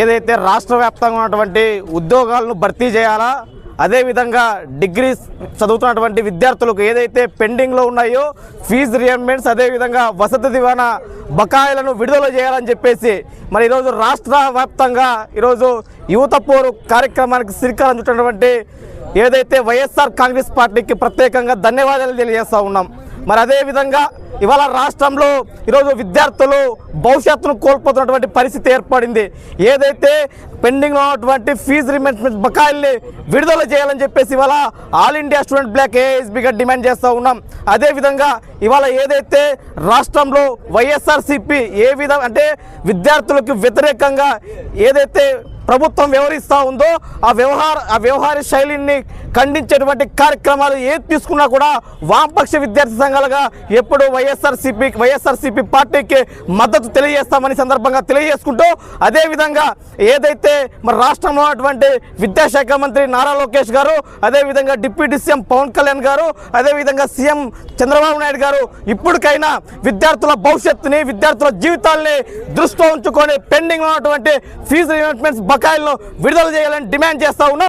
ఏదైతే రాష్ట్ర వ్యాప్తంగా ఉన్నటువంటి ఉద్యోగాలను భర్తీ చేయాలా? అదేవిధంగా డిగ్రీ చదువుతున్నటువంటి విద్యార్థులకు ఏదైతే పెండింగ్లో ఉన్నాయో ఫీజు రియంబర్మెంట్స్ అదేవిధంగా వసతి దివానా బకాయిలను విడుదల చేయాలని చెప్పేసి మరి ఈరోజు రాష్ట్ర వ్యాప్తంగా ఈరోజు యువత పోరు కార్యక్రమానికి శ్రీకారం చుట్టినటువంటి ఏదైతే వైఎస్ఆర్ కాంగ్రెస్ పార్టీకి ప్రత్యేకంగా ధన్యవాదాలు తెలియజేస్తూ ఉన్నాం. మరి అదేవిధంగా ఇవాళ రాష్ట్రంలో ఈరోజు విద్యార్థులు భవిష్యత్తును కోల్పోతున్నటువంటి పరిస్థితి ఏర్పడింది. ఏదైతే పెండింగ్ ఉన్నటువంటి ఫీజు రిమెంట్మెంట్ బకాయిల్ని విడుదల చేయాలని చెప్పేసి ఇవాళ ఆల్ ఇండియా స్టూడెంట్ బ్లాక్ ఏఎస్బిగా డిమాండ్ చేస్తూ ఉన్నాం. అదేవిధంగా ఇవాళ ఏదైతే రాష్ట్రంలో వైఎస్ఆర్సిపి ఏ విధం అంటే విద్యార్థులకు వ్యతిరేకంగా ఏదైతే ప్రభుత్వం వ్యవహరిస్తూ ఉందో ఆ వ్యవహార ఆ వ్యవహార శైలిని ఖండించేటువంటి కార్యక్రమాలు ఏది తీసుకున్నా కూడా వామపక్ష విద్యార్థి సంఘాలుగా ఎప్పుడు వైఎస్ఆర్సీపీ వైఎస్ఆర్సీపీ పార్టీకి మద్దతు తెలియజేస్తామని సందర్భంగా తెలియజేసుకుంటూ అదేవిధంగా ఏదైతే మరి రాష్ట్రంలో ఉన్నటువంటి విద్యాశాఖ మంత్రి నారా లోకేష్ గారు అదేవిధంగా డిప్యూటీ సీఎం పవన్ కళ్యాణ్ గారు అదేవిధంగా సీఎం చంద్రబాబు నాయుడు గారు ఇప్పటికైనా విద్యార్థుల భవిష్యత్తుని విద్యార్థుల జీవితాల్ని దృష్టిలో ఉంచుకొని పెండింగ్ ఉన్నటువంటి ఫీజు రిమెంట్మెంట్స్ బకాయిలను విడుదల చేయాలని డిమాండ్ చేస్తా ఉన్నాం.